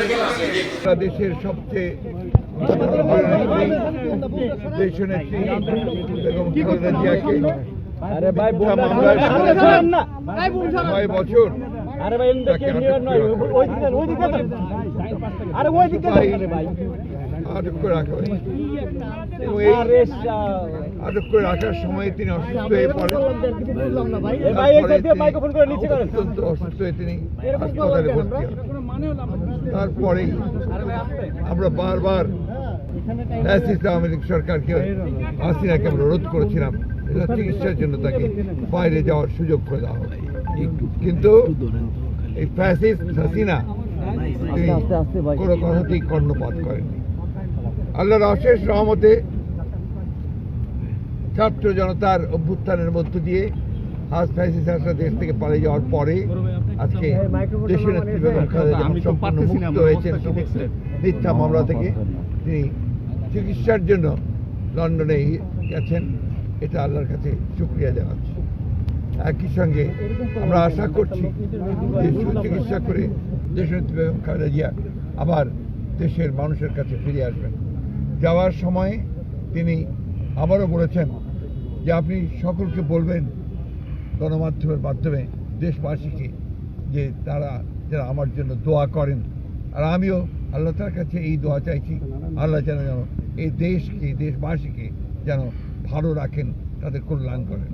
বাংলাদেশের সবচেয়ে দেশনেত্রী বেগম খালেদা জিয়াকে আরে ভাই মিথ্যা বোমটা মামলার সামনে সাথে ছাড়েন না। ছয় বছর আরে ভাই ওই দিকে। আরে ওই দিকে আটক করে রাখা হয়েছে। এবং এই আটক করে রাখার সময় তিনি অসুস্থ হয়ে পড়েন। অত্যন্ত অসুস্থ হয়ে তিনি হাসপাতালে ভর্তি হন। তারপরেই আমরা বারবার আওয়ামী লীগ সরকারকে হাসিনাকে আমরা রোধ করেছিলাম চিকিৎসার জন্য তাকে বাইরে যাওয়ার সুযোগ করে দেওয়া হবে কিন্তু এই ফ্যাসিস্ট হাসিনা তিনি কোনো কথাতেই কর্ণপাত করেননি। আল্লাহর অশেষ রহমতে ছাত্র জনতার অভ্যুত্থানের মধ্য দিয়ে আজ ফ্যাসিস হাসনা দেশ থেকে পালিয়ে যাওয়ার পরে আজকে দেশের নেত্রী বেগম খালেদা সম্পূর্ণ মুক্ত হয়েছেন মিথ্যা মামলা থেকে তিনি চিকিৎসার জন্য লন্ডনে গেছেন এটা আল্লাহর কাছে শুক্রিয়া জানাচ্ছি। একই সঙ্গে আমরা আশা করছি যে সুচিকিৎসা করে দেশনেত্রী বেগম খালেদা জিয়া আবার দেশের মানুষের কাছে ফিরে আসবেন। যাওয়ার সময় তিনি আবারও বলেছেন যে আপনি সকলকে বলবেন গণমাধ্যমের মাধ্যমে, দেশবাসীকে, যে তারা যারা আমার জন্য দোয়া করেন। আর আমিও আল্লাহ তার কাছে এই দোয়া চাইছি, আল্লাহ যেন যেন এই দেশকে, দেশবাসীকে যেন ভালো রাখেন, তাদের কল্যাণ করেন।